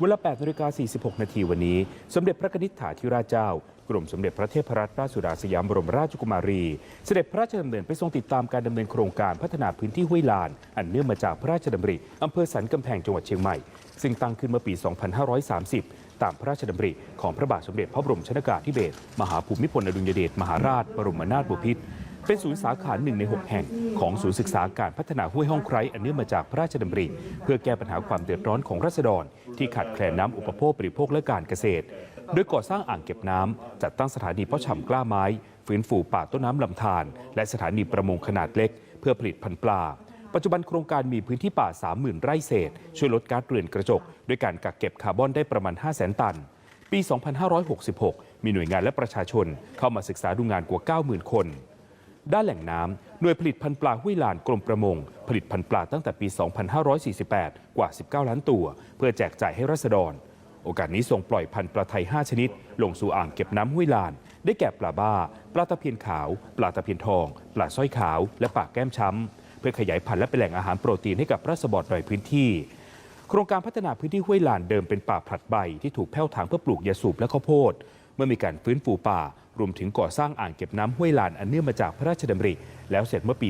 เวลา8นาฬิกา46 นาทีวันนี้ สมเด็จพระนิษฐาธิราชเจ้า กรมสมเด็จพระเทพรัตนราชสุดาสยามบรมราชกุมารี เสด็จพระราชดำเนินไปทรงติดตามการดำเนินโครงการพัฒนาพื้นที่ห้วยลาน อันเนื่องมาจากพระราชดำริอำเภอสันกำแพงจังหวัดเชียงใหม่ ซึ่งตั้งขึ้นเมื่อปี 2530 ตามพระราชดำริของพระบาทสมเด็จพระบรมชนากาธิเบศรมหาภูมิพลอดุลยเดชมหาราช บรมนาถบพิตร เป็นศูนย์สาขาหนึ่งใน 6 แห่ง ของศูนย์ศึกษาการพัฒนาห้วยห้องไคร้อันเนื่องมาจากพระราชดำริ เพื่อแก้ปัญหาความเดือดร้อนของรัษฎร ที่ขาดแคลนน้ำอุปโภคบริโภคและการเกษตร โดยก่อสร้างอ่างเก็บน้ำจัดตั้งสถานีเพาะชำกล้าไม้ ฟื้นฟูป่าต้นน้ำลำธารและสถานีประมงขนาดเล็ก เพื่อผลิตพันธุ์ปลาปัจจุบันโครงการมีพื้นที่ป่า 30,000 ไร่เศษ ช่วยลดก๊าซเรือนกระจก ด้วยการกักเก็บคาร์บอนได้ประมาณ 500,000 ตัน ปี 2566 มีหน่วยงานและประชาชนเข้ามาศึกษาดูงานกว่า 90,000 คน ด้านแหล่งน้ำหน่วยผลิตพันธุ์ปลาห้วยลานกรมประมง ผลิตพันธุ์ปลาตั้งแต่ปี 2548 กว่า 19 ล้านตัว เพื่อแจกจ่ายให้รัษฎร โอกาสนี้ส่งปล่อยพันธุ์ปลาไทย 5 ชนิด ลงสู่อ่างเก็บน้ำห้วยลาน ได้แก่ปลาบ้า ปลาตะเพียนขาว ปลาตะเพียนทอง ปลาสร้อยขาว และปลาแก้มช้ำ เพื่อขยายพันธุ์และเป็นแหล่งอาหารโปรตีนให้กับรัษฎรในพื้นที่โครงการพัฒนาพื้นที่ห้วยลานเดิมเป็นป่าผลัดใบที่ถูกแผ่วถางเพื่อปลูกยาสูบและข้าวโพด เมื่อมีการฟื้นฟูป่า รวมถึงก่อสร้างอ่างเก็บน้ำห้วยลานอันเนื่องมาจากพระราชดำริ แล้วเสร็จเมื่อปี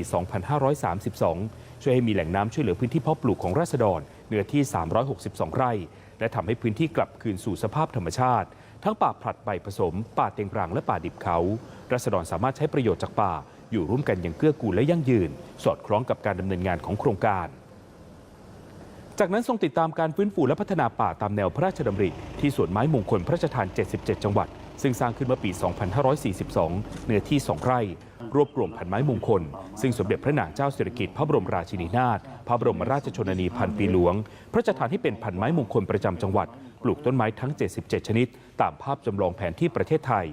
2532 ช่วยให้มีแหล่งน้ำช่วยเหลือพื้นที่เพาะปลูกของราษฎรเนื้อที่ 362 ไร่ และทำให้พื้นที่กลับคืนสู่สภาพธรรมชาติ ทั้งป่าผลัดใบผสม ป่าเต็งรังและป่าดิบเขาราษฎรสามารถใช้ประโยชน์จากป่า อยู่ร่วมกันอย่างเกื้อกูลและยั่งยืน สอดคล้องกับการดำเนินงานของโครงการจากนั้นทรงติดตามการฟื้นฟูและพัฒนาป่าตามแนวพระราชดำริ ที่สวนไม้มงคลพระราชทาน 77 จังหวัด ซึ่งสร้างขึ้นเมื่อปี 2542 เนื้อที่ 2 ไร่ รวบรวมพันไม้มงคล ซึ่งสมเด็จพระนางเจ้าสิริกิติ์พระบรมราชินีนาถพระบรมราชชนนีพันปีหลวง พระราชทานให้เป็นพันไม้มงคลประจำจังหวัด ปลูกต้นไม้ทั้ง 77 ชนิด ตามภาพจำลองแผนที่ประเทศไทย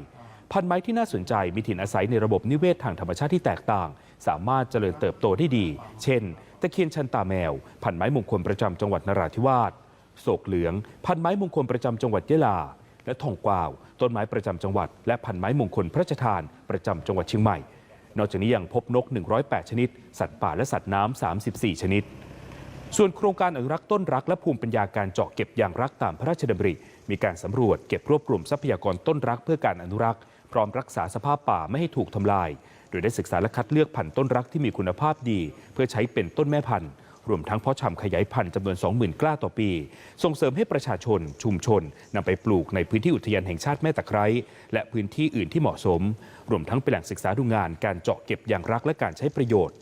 พันไม้ที่น่าสนใจมีถิ่นอาศัยในระบบนิเวศทางธรรมชาติที่แตกต่าง สามารถเจริญเติบโตได้ดี เช่น ตะเคียนชันตาแมว พันไม้มงคลประจำจังหวัดนราธิวาสโศกเหลือง พันไม้มงคลประจำจังหวัดยะลา และทองกวาว ต้นไม้ประจำจังหวัด และพันไม้มงคลพระราชทานประจำจังหวัดเชียงใหม่ นอกจากนี้ยังพบนก 108 ชนิด สัตว์ป่าและสัตว์น้ำ 34 ชนิด ส่วนโครงการอนุรักษ์ต้นรักและภูมิปัญญาการเจาะเก็บยางรักตามพระราชดำริ มีการสำรวจเก็บรวบรวมทรัพยากรต้นรักเพื่อการอนุรักษ์ พร้อมรักษาสภาพป่าไม่ให้ถูกทำลาย โดยได้ศึกษาและคัดเลือกพันธุ์ต้นรักที่มีคุณภาพดี เพื่อใช้เป็นต้นแม่พันธุ์ รวมทั้งเพาะชำขยายพันธุ์จำนวน 20,000 กล้าต่อปี ส่งเสริมให้ประชาชน ชุมชนนำไปปลูกในพื้นที่อุทยานแห่งชาติแม่ตะไคร้และพื้นที่อื่นที่เหมาะสม รวมทั้งเป็นแหล่งศึกษาดูงานการเจาะเก็บยางรักและการใช้ประโยชน์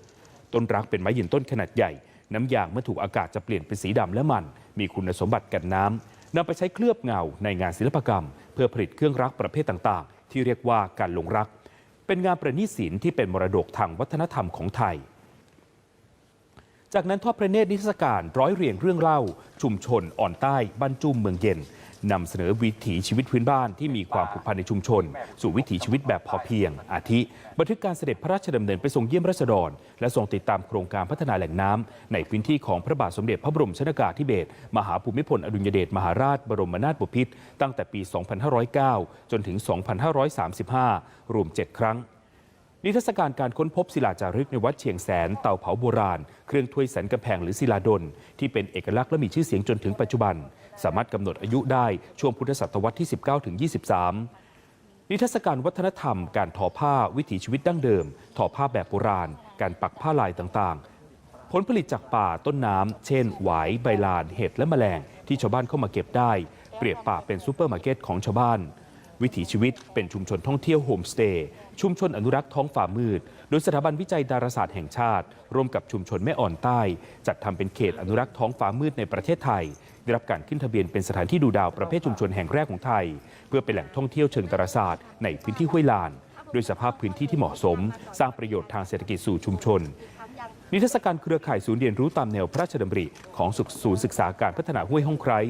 ต้นรักเป็นไม้ยืนต้นขนาดใหญ่ น้ำยางเมื่อถูกอากาศจะเปลี่ยนเป็นสีดำและมัน มีคุณสมบัติกันน้ำนำไปใช้เคลือบเงาในงานศิลปกรรม เพื่อผลิตเครื่องรักประเภทต่าง ๆ ที่เรียกว่าการลงรัก เป็นงานประณีตศิลป์ที่เป็นมรดกทางวัฒนธรรมของไทย จากนั้นทอดพระเนตรนิทรรศการร้อยเรียงเรื่องเล่า ชุมชนอ่อนใต้บ้านจุ้มเมืองเย็นนำเสนอวิถีชีวิตพื้นบ้านที่มีความผูกพันในชุมชน สู่วิถีชีวิตแบบพอเพียง อาทิ บันทึกการเสด็จพระราชดำเนินไปทรงเยี่ยมราษฎร และทรงติดตามโครงการพัฒนาแหล่งน้ำในพื้นที่ของพระบาทสมเด็จพระบรมชนากาธิเบศรมหาภูมิพลอดุลยเดชมหาราชบรมนาถบพิตรตั้งแต่ปี 2509 จนถึง 2535 รวม 7 ครั้ง นิทรรศการการค้นพบศิลาจารึกในวัดเชียงแสนเตาเผาโบราณ เครื่องถ้วยสันกำแพงหรือศิลาดล ที่เป็นเอกลักษณ์และมีชื่อเสียงจนถึงปัจจุบัน สามารถกำหนดอายุได้ช่วงพุทธศตวรรษที่ 19ถึง23 นิทรรศการวัฒนธรรม การทอผ้าวิถีชีวิตดั้งเดิมทอผ้าแบบโบราณ การปักผ้าลายต่างๆ ผลผลิตจากป่าต้นน้ำเช่นหวายใบลานเห็ดและแมลง ที่ชาวบ้านเข้ามาเก็บได้ เปรียบป่าเป็นซูเปอร์มาร์เก็ตของชาวบ้าน วิถีชีวิตเป็นชุมชนท่องเที่ยวโฮมสเตย์ชุมชนอนุรักษ์ท้องฝ่ามืด โดยสถาบันวิจัยดาราศาสตร์แห่งชาติ ร่วมกับชุมชนแม่อ่อนใต้ จัดทำเป็นเขตอนุรักษ์ท้องฟ้ามืดในประเทศไทย ได้รับการขึ้นทะเบียนเป็นสถานที่ดูดาวประเภทชุมชนแห่งแรกของไทย เพื่อเป็นแหล่งท่องเที่ยวเชิงดาราศาสตร์ในพื้นที่ห้วยลานด้วยสภาพพื้นที่ที่เหมาะสม สร้างประโยชน์ทางเศรษฐกิจสู่ชุมชน นิทรรศการเครือข่ายศูนย์เรียนรู้ตามแนวพระราชดำริ ของศูนย์ศึกษาการพัฒนาห้วยห้องไคร้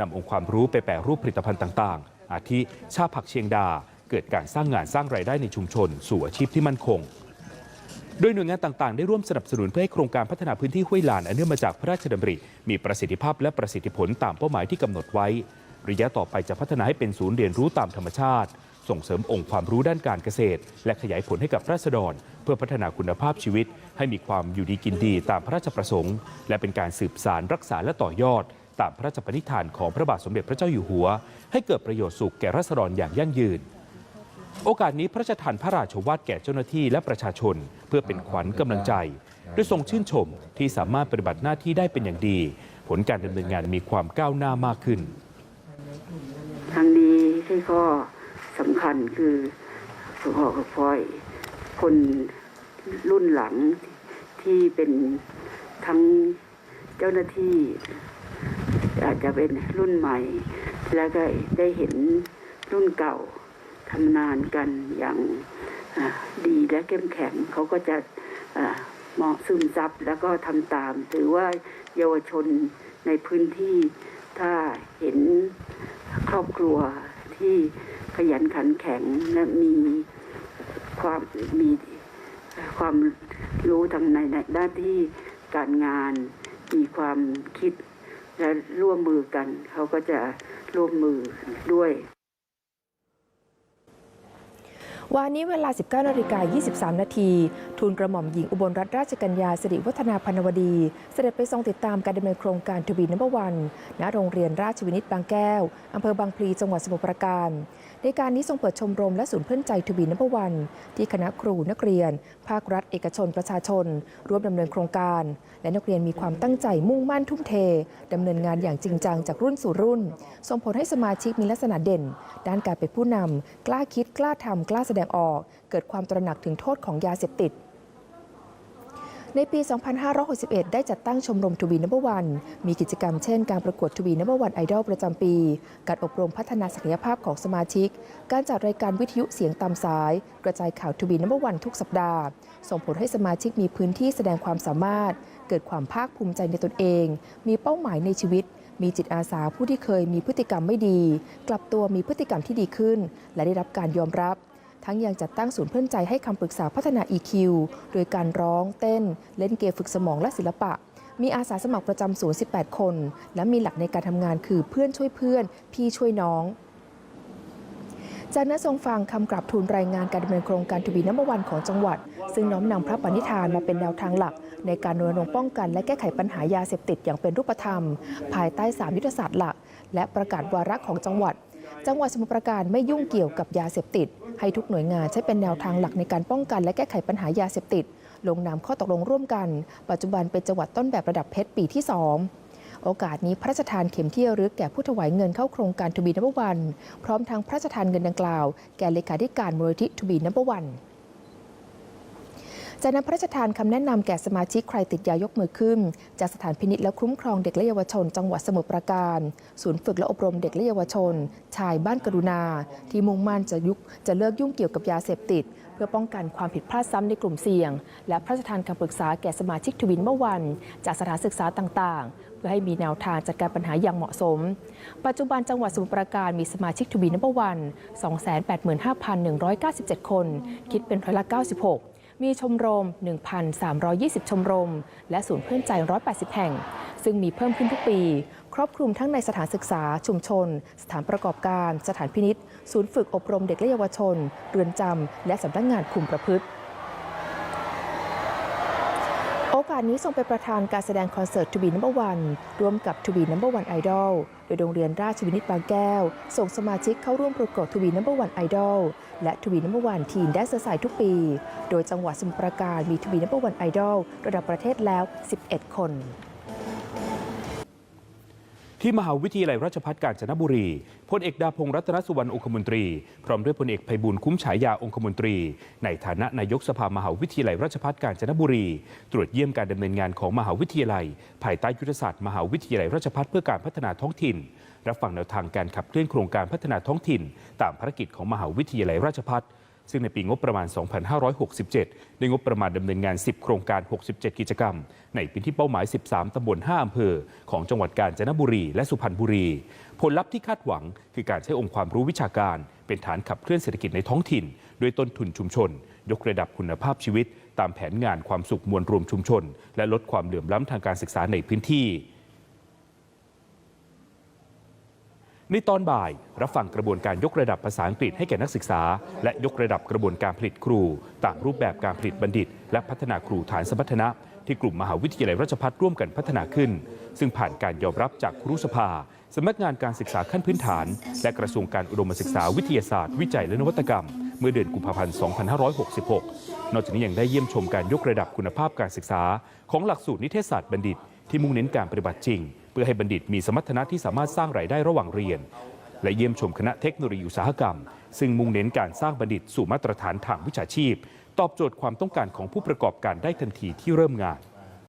นำองค์ความรู้ไปแปรรูปผลิตภัณฑ์ต่างๆ อาทิชาผักเชียงดา เกิดการสร้างงานสร้างรายได้ในชุมชน สู่อาชีพที่มั่นคง โดยหน่วยงานต่างๆ ได้ร่วมสนับสนุนเพื่อให้โครงการพัฒนาพื้นที่ห้วยลานอันเนื่องมาจากพระราชดำริ มีประสิทธิภาพและประสิทธิผลตามเป้าหมายที่กำหนดไว้ ระยะต่อไปจะพัฒนาให้เป็นศูนย์เรียนรู้ตามธรรมชาติ ส่งเสริมองค์ความรู้ด้านการเกษตร และขยายผลให้กับราษฎร เพื่อพัฒนาคุณภาพชีวิต ให้มีความอยู่ดีกินดีตามพระราชประสงค์ และเป็นการสืบสารรักษาและต่อยอด ตามพระราชปณิธานของพระบาทสมเด็จพระเจ้าอยู่หัว ให้เกิดประโยชน์สุขแก่รัษฎรอย่างยั่งยืน โอกาสนี้พระราชทานพระราชวาทแก่เจ้าหน้าที่และประชาชน เพื่อเป็นขวัญกำลังใจโดยทรงชื่นชมที่สามารถปฏิบัติหน้าที่ได้เป็นอย่างดี ผลการดำเนินงานมีความก้าวหน้ามากขึ้นทางนี้ที่ข้อสำคัญคือขอคอยคนรุ่นหลังที่เป็นทั้งเจ้าหน้าที่ อาจจะเป็นรุ่นใหม่ แล้วก็ได้เห็นรุ่นเก่าทำนานกันอย่างดีและเข้มแข็งเขาก็จะมองซึมซับแล้วก็ทำตาม ถือว่าเยาวชนในพื้นที่ถ้าเห็นครอบครัวที่ขยันขันแข็งและมีความมีความรู้ทางในด้านที่การงาน มีความคิด จะร่วมมือกัน เขาก็จะร่วมมือด้วยวันนี้เวลา 19นาฬิกา23 นาที ทูลกระหม่อมหญิงอุบลรัตนราชกัญญาสิริวัฒนาพันวดี เสด็จไปทรงติดตามการดำเนินโครงการทวีนัมเบอร์วัน ณ โรงเรียนราชวินิตบางแก้ว อำเภอบางพลี จังหวัดสมุทรปราการในการนี้ทรงเปิดชมรมและศูนย์เพื่อนใจทวีนับอร์วัน ที่คณะครูนักเรียน ภาครัฐ เอกชนประชาชน ร่วมดำเนินโครงการ และนักเรียนมีความตั้งใจมุ่งมั่นทุ่มเทดำเนินงานอย่างจริงจังจากรุ่นสู่รุ่น ส่งผลให้สมาชิกมีลักษณะเด่น ด้านการเป็นผู้นำกล้าคิดกล้าทำกล้าแสดงออก เกิดความตระหนักถึงโทษของยาเสพติด ในปี 2561 ได้จัดตั้งชมรมทวีนัมบวัน มีกิจกรรมเช่นการประกวดทวีนัมบวันไอดอลประจำปี การอบรมพัฒนาศักยภาพของสมาชิก การจัดรายการวิทยุเสียงตามสาย กระจายข่าวทวีนัมบวันทุกสัปดาห์ ส่งผลให้สมาชิกมีพื้นที่แสดงความสามารถ เกิดความภาคภูมิใจในตนเอง มีเป้าหมายในชีวิตมีจิตอาสาผู้ที่เคยมีพฤติกรรมไม่ดี กลับตัวมีพฤติกรรมที่ดีขึ้น และได้รับการยอมรับ ทั้งยังจัดตั้งศูนย์เพื่อนใจให้คำปรึกษาพัฒนา EQ โดยการร้อง เต้น เล่นเกมฝึกสมองและศิลปะ มีอาสาสมัครประจำศูนย์ 18 คน และมีหลักในการทำงานคือเพื่อนช่วยเพื่อน พี่ช่วยน้องจากนั้นทรงฟังคำกราบทูลรายงานการดำเนินโครงการทวีน้ำวันของจังหวัด ซึ่งน้อมนำพระปณิธานมาเป็นแนวทางหลัก ในการรณรงค์ป้องกันและแก้ไขปัญหายาเสพติดอย่างเป็นรูปธรรม ภายใต้3ยุทธศาสตร์หลัก และประกาศวาระของจังหวัด จังหวัดสมุทรปราการไม่ยุ่งเกี่ยวกับยาเสพติด ให้ทุกหน่วยงานใช้เป็นแนวทางหลักในการป้องกันและแก้ไขปัญหายาเสพติด ลงนามข้อตกลงร่วมกัน ปัจจุบันเป็นจังหวัดต้นแบบระดับเพชรปีที่ 2โอกาสนี้พระราชทานเข็มที่ระลึกแก่ผู้ถวายเงินเข้าโครงการทูบีนับวัน พร้อมทั้งพระราชทานเงินดังกล่าว แก่เลขาธิการมูลนิธิทูบีนับวัน จากนั้นพระราชทานคำแนะนำแก่สมาชิกใครติดยายกมือขึ้น จากสถานพินิจและคุ้มครองเด็กและเยาวชน จังหวัดสมุทรปราการ ศูนย์ฝึกและอบรมเด็กและเยาวชน ชายบ้านกรุณา ที่มุ่งมั่นจะยุกจะเลิกยุ่งเกี่ยวกับยาเสพติด เพื่อป้องกันความผิดพลาดซ้ำในกลุ่มเสี่ยง และพระราชทานคำปรึกษาแก่สมาชิกทวินเมื่อวัน จากสถานศึกษาต่างๆ เพื่อให้มีแนวทางจัดการปัญหาอย่างเหมาะสม ปัจจุบันจังหวัดสมุทรปราการมีสมาชิกทวีนับวัน 285,197 คน คิดเป็นร้อยละ96 มีชมรม 1,320 ชมรม และศูนย์เพื่อนใจ 180 แห่ง ซึ่งมีเพิ่มขึ้นทุกปี ครอบคลุมทั้งในสถานศึกษา ชุมชน สถานประกอบการ สถานพินิษศูนย์ฝึกอบรมเด็กและเยาวชน เรือนจำ และสำนักงานคุมประพฤติ โอกาสนี้ทรงเป็นประธานการแสดงคอนเสิร์ตทูบีนัมเบอร์วันร่วมกับทูบีนัมเบอร์วันไอดอลโดยโรงเรียนราชวินิตบางแก้ว ส่งสมาชิกเข้าร่วมประกวดทูบีนัมเบอร์วันไอดอลและทูบีนัมเบอร์วันทีนแดนเซอร์ไซทุกปี โดยจังหวัดสมุทรปราการมีทูบีนัมเบอร์วันไอดอลระดับประเทศแล้ว 11 คน ที่มหาวิทยาลัยราชภัฏกาญจนบุรีพลเอกดาพงษ์รัตนสุวรรณองคมนตรี พร้อมด้วยพลเอกไพบุญคุ้มฉายาองคมนตรี ในฐานะนายกสภามหาวิทยาลัยราชภัฏกาญจนบุรี ตรวจเยี่ยมการดำเนินงานของมหาวิทยาลัย ภายใต้ยุทธศาสตร์มหาวิทยาลัยราชภัฏเพื่อการพัฒนาท้องถิ่น รับฟังแนวทางการขับเคลื่อนโครงการพัฒนาท้องถิ่น ตามภารกิจของมหาวิทยาลัยราชภัฏ ซึ่งในปีงบประมาณ 2567 ได้งบประมาณดำเนินงาน 10 โครงการ 67 กิจกรรม ในพื้นที่เป้าหมาย 13 ตำบล 5 อำเภอ ของจังหวัดกาญจนบุรี และสุพรรณบุรี ผลลัพธ์ที่คาดหวังคือการใช้องค์ความรู้วิชาการ เป็นฐานขับเคลื่อนเศรษฐกิจในท้องถิ่น ด้วยต้นทุนชุมชน ยกระดับคุณภาพชีวิต ตามแผนงานความสุขมวลรวมชุมชน และลดความเหลื่อมล้ำทางการศึกษาในพื้นที่ ในตอนบ่าย รับฟังกระบวนการยกระดับภาษาอังกฤษให้แก่นักศึกษา และยกระดับกระบวนการผลิตครู ตามรูปแบบการผลิตบัณฑิต และพัฒนาครูฐานสมรรถนะ ที่กลุ่มมหาวิทยาลัยราชภัฏร่วมกันพัฒนาขึ้น ซึ่งผ่านการยอมรับจากครุสภาสำนักงานการศึกษาขั้นพื้นฐาน และกระทรวงการอุดมศึกษาวิทยาศาสตร์ วิจัยและนวัตกรรม เมื่อเดือนกุมภาพันธ์ 2566 นอกจากนี้ยังได้เยี่ยมชมการยกระดับคุณภาพการศึกษา ของหลักสูตรนิเทศศาสตร์บัณฑิต ที่มุ่งเน้นการปฏิบัติจริง พื่อให้บัณฑิตมีสมรรถนะที่สามารถสร้างรายได้ระหว่างเรียน และเยี่ยมชมคณะเทคโนโลยีอุตสาหกรรม ซึ่งมุ่งเน้นการสร้างบัณฑิตสู่มาตรฐานทางวิชาชีพ ตอบโจทย์ความต้องการของผู้ประกอบการได้ทันทีที่เริ่มงาน